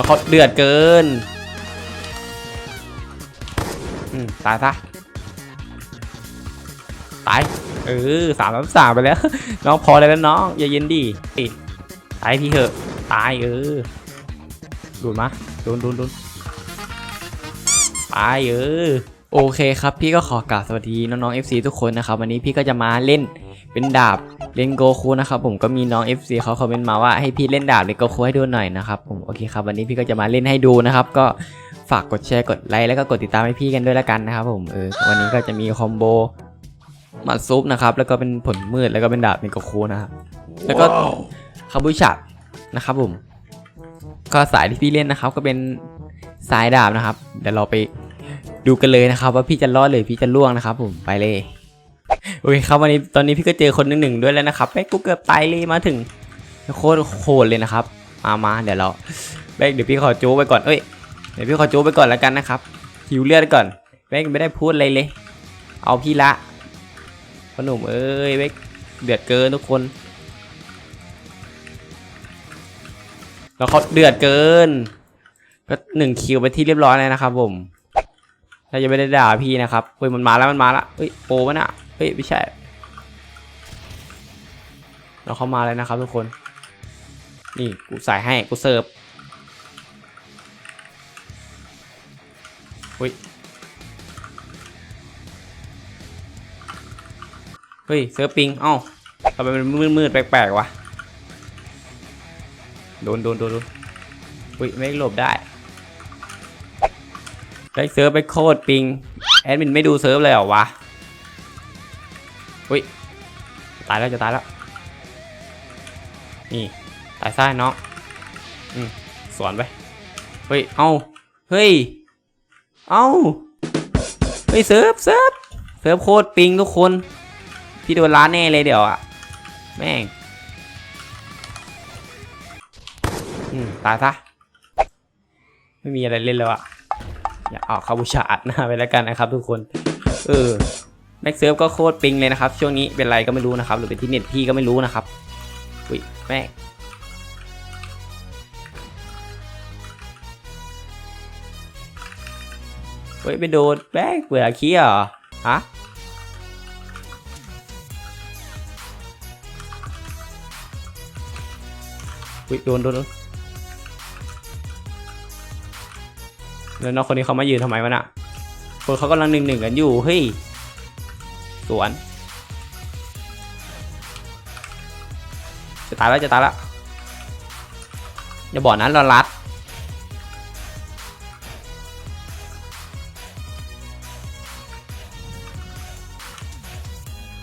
แล้วเขาเดือดเกินอืมตายซะตายเออสามสามไปแล้ว น้องพอได้แล้วน้องอย่าเย็นดิตายพี่เหอะตายเออดูดมาโดนโดนโดนตายเออโอเคครับ พี่ก็ขอกราบสวัสดีน้องๆ FC ทุกคนนะครับ วันนี้พี่ก็จะมาเล่นเป็นดาบ เล่นโกคูนะครับผมก็มีน้อง FC เขาคอมเมนต์มาว่าให้พี่เล่นดาบเล่นโกคูให้ดูหน่อยนะครับผมโอเคครับวันนี้พี่ก็จะมาเล่นให้ดูนะครับก็ฝากกดแชร์กดไลค์แล้วก็กดติดตามให้พี่กันด้วยละกันนะครับผมเออวันนี้ก็จะมีคอมโบหมัดซุปนะครับแล้วก็เป็นผลมืดแล้วก็เป็นดาบเป็นโกคูนะครับแล้วก็คาบุชัดนะครับผมก็สายที่พี่เล่นนะครับ ก็เป็นสายดาบนะครับ เดี๋ยวเราไปดูกันเลยนะครับ ว่าพี่จะรอดหรือพี่จะล่วงนะครับ ผมไปเลย โอเคครับวันนี้ตอนนี้พี่ก็เจอคนหนึ่งหนึ่งด้วยแล้วนะครับแม่งกูเกือบตายเลยมาถึงโคตรโหดเลยนะครับมามาเดี๋ยวเราแม่งเดี๋ยวพี่ขอจูไปก่อนเอ้ยเดี๋ยวพี่ขอจูไปก่อนแล้วกันนะครับหิวเลือดก่อนแม่งไม่ได้พูดอะไรเลย เอาพี่ละพอหนุ่มเอ้ยแม่งเดือดเกินทุกคนแล้วเขาเดือดเกิน ก็หนึ่งคิวไปที่เรียบร้อยแล้วนะครับผม ถ้าจะไม่ได้ด่าพี่นะครับเฮ้ยมันมาแล้วมันมาแล้วเฮ้ยโปมันอะเฮ้ยไม่ใช่ เราเข้ามาเลยนะครับทุกคน นี่กูใส่ให้กูเสิร์ฟเฮ้ยเฮ้ยเซิร์ฟปิงเอ้าทำไมมันมืดๆแปลกๆวะโดนโดนโดนโดนอุ้ยไม่หลบได้ ได้เซิร์ฟไปโคตรปิง แอดมินไม่ดูเซิร์ฟเลยเหรอวะ อุ้ย ตายแล้วจะตายแล้ว นี่ ตายซ้ายน้องอืมสวนไป เฮ้ย เอ้าเฮ้ย เอ้าเฮ้ยเซิร์ฟเซิร์ฟเซิร์ฟโคตรปิงทุกคน พี่โดนล้านแน่เลยเดี๋ยวอะแม่ง อืม ตายซะ ไม่มีอะไรเล่นแล้วอะ อย่าเอาคาบูชาอัดหน้าไปแล้วกันนะครับ ทุกคน เออแม็กเซิร์ฟก็โคตรปิงเลยนะครับ ช่วงนี้เป็นไรก็ไม่รู้นะครับ หรือเป็นที่เน็ตพี่ก็ไม่รู้นะครับอุ้ยแม่เฮ้ยไปโดนแม่งเบื่อขี้เหรอฮะอุ้ยโดนโดนโดน แล้วน้องคนนี้เขามายืนทำไมวะน่ะคนเขากำลังหนึ่งหนึ่งกันอยู่เฮ้ยสวน จะตายแล้วจะตายแล้วอย่าบอกนั้นเรารัด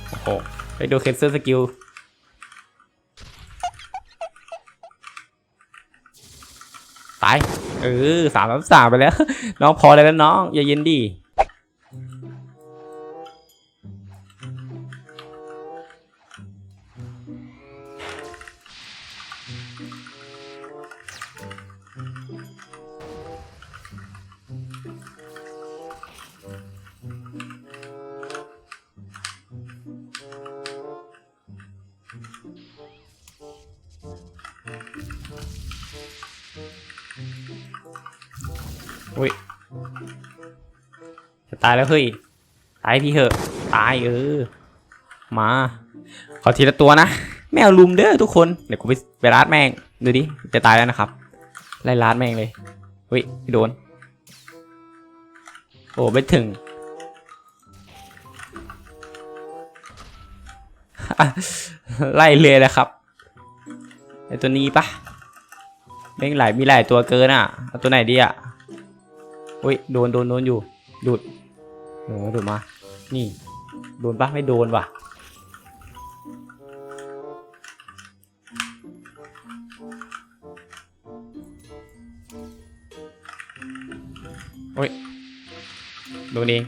โอ้โหไปดูเคสเซอร์สกิลตาย เออสามสามไปแล้ว น้องพอได้แล้วน้อง อย่าเย็นดิ อุ้ยจะตายแล้วเฮ้ย ตายพี่เหอะ ตายเออ มาขอทีละตัวนะ แมวลุมเด้อทุกคน เดี๋ยวกูไปไปรัดแม่ง ดูดิ จะตายแล้วนะครับ ไล่รัดแม่งเลยเฮ้ยไม่โดน โอ้ไม่ถึงไล่เลยนะครับ ไอตัวนี้ปะแม่งหลายมีหลายตัวเกินอะ เอาตัวไหนดีอะ อุ้ยโดนโดนโดนอยู่ดูดเออดูดมา นี่ โดนปะไม่โดนว่ะโอ้ยโดนเอง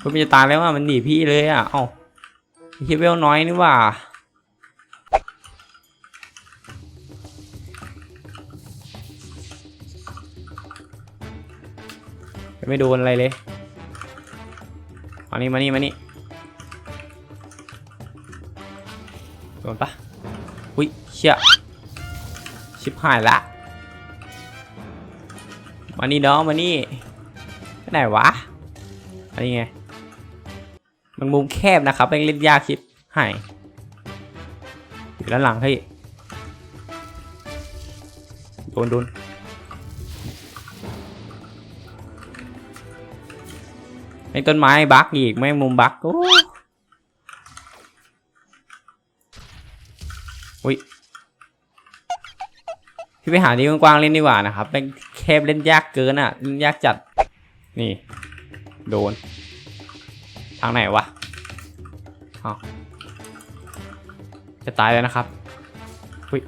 ก็มันจะตายแล้วอะมันหนีพี่เลยอะเอ้าเฮเวลน้อยนี่ว่า ไม่โดนอะไรเลยมานี่มานี่มานี่โดนปะอุ้ยเชี่ยชิบหายละมานี่น้องมานี่ไปไหนวะอันนี้ไงมันมุมแคบนะครับแม่งเล่นยากชิบหายอยู่ด้านหลังให้โดนโดน ไอ้ต้นไม้บักอีกไม่มุมบักอุ้ยพี่ไปหาที่กว้างๆเล่นดีกว่านะครับแม่งแคบเล่นยากเกินอะเล่นยากจัดนี่ โดน ทางไหนวะอ้าวจะตายแล้วนะครับอุ้ย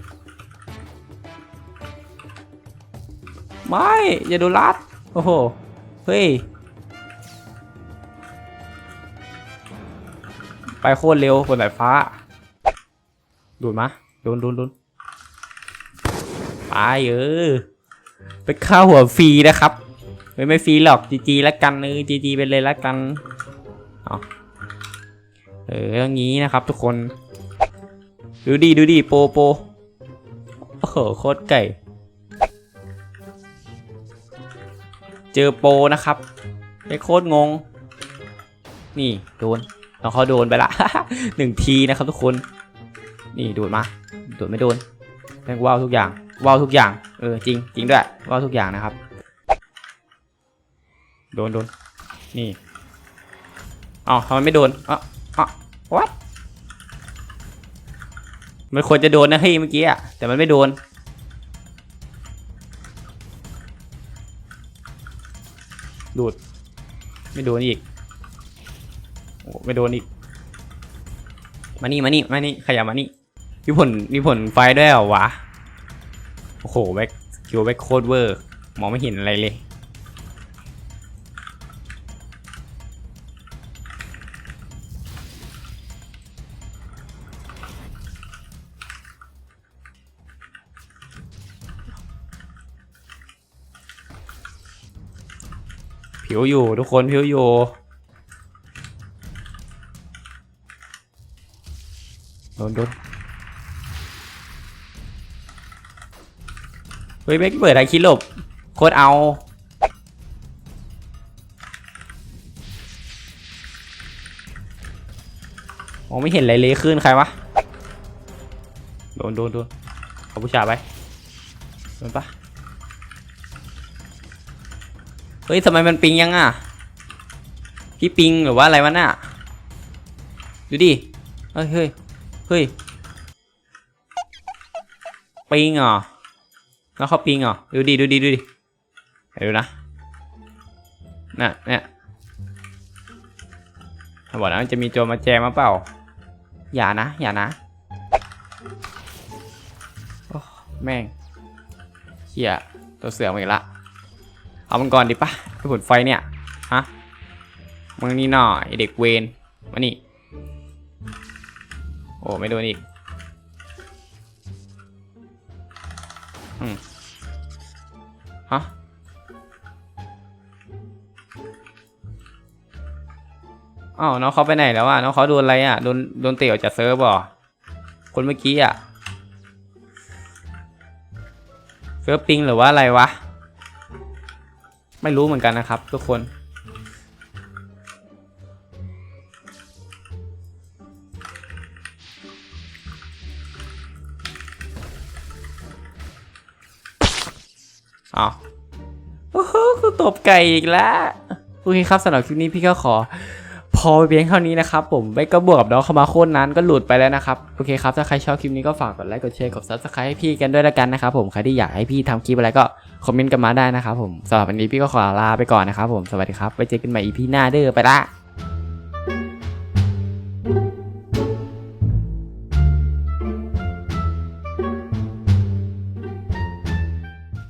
ไม่อย่าโดนลัดโอ้โหเฮ้ย ไปโคตรเร็วบนสายฟ้าดูดมาโดนโดนโดนไปเออไปข้าวหัวฟรีนะครับ ไม่ไม่ฟรีหรอกจีจีแล้วกันเออจีจีไปเลยแล้วกันเอาเอออย่างนี้นะครับทุกคน ดูดีดูดีโปโปโอ้โหโคตรไก่ เจอโปนะครับไอ้โคตรงง นี่โดน น้องเขาโดนไปละหนึ่งทีนะครับทุกคน นี่โดนมาโดนไม่โดนแม่งว้าวทุกอย่างว้าวทุกอย่าง เออจริงจริงด้วยว้าวทุกอย่างนะครับ โดนโดนนี่เอ้าทำไมไม่โดนอะอะ what มันควรจะโดนนะเฮ้ยเมื่อกี้อะแต่มันไม่โดนดูดไม่โดนอีก ไม่โดนอีก มานี่มานี่มานี่ขยับมานี่มีผลมีผลไฟด้วยเหรอวะ โอ้โหแบ็คคิวแบ็คโคตรเวอร์ มองไม่เห็นอะไรเลยผิวอยู่ทุกคนผิวอยู่ โดนโดนเฮ้ยไม่เปิดไฮคิดหลบโคตรเอามองไม่เห็นอะไรเลยขึ้นใครวะ โดนโดนโดนเอาผู้ชายไป โดนปะเฮ้ยทำไมมันปิงยังอะ พี่ปิงหรือว่าอะไรวะน่ะ ดูดิ เฮ้ยเฮ้ย เฮ้ยปิงเหรอแล้วเขาปิงเหรอดูดิดูดิดูดีดูนะน่ะเนี่ยถ้าบอกนะมันจะมีโจรมาแจมมาเปล่า อย่านะ อย่านะโอ้แม่งเฮียตัวเสือมาอีกละเอามันก่อนดิปะไปผลไฟเนี่ยฮะมึงนี่หน่อยเด็กเวนมานี่ โอ้ไม่โดนอีกอืมฮะอ้าวน้องเขาไปไหนแล้วอะน้องเขาโดนอะไรอะโดนโดนเตะออกจากเซิร์ฟบ่คนเมื่อกี้อะเซิร์ฟปิงหรือว่าอะไรวะ ไม่รู้เหมือนกันนะครับ ทุกคน อ้าวโอ้โหกูตบไก่อีกแล้วโอเคครับสำหรับคลิปนี้พี่ก็ขอ พอไปเพียงเท่านี้นะครับ ผมไม่ก็บวกกับน้องเข้ามาโคตรนั้นก็หลุดไปแล้วนะครับโอเคครับถ้าใครชอบคลิปนี้ก็ฝากกดไลค์กดแชร์กดซับสไครต์ให้พี่กันด้วยละกันนะครับผมใครที่อยากให้พี่ทำคลิปอะไรก็คอมเมนต์กันมาได้นะครับผมสำหรับวันนี้พี่ก็ขอลาไปก่อนนะครับผมสวัสดีครับไว้เจอกันใหม่ EP หน้าเด้อไปละ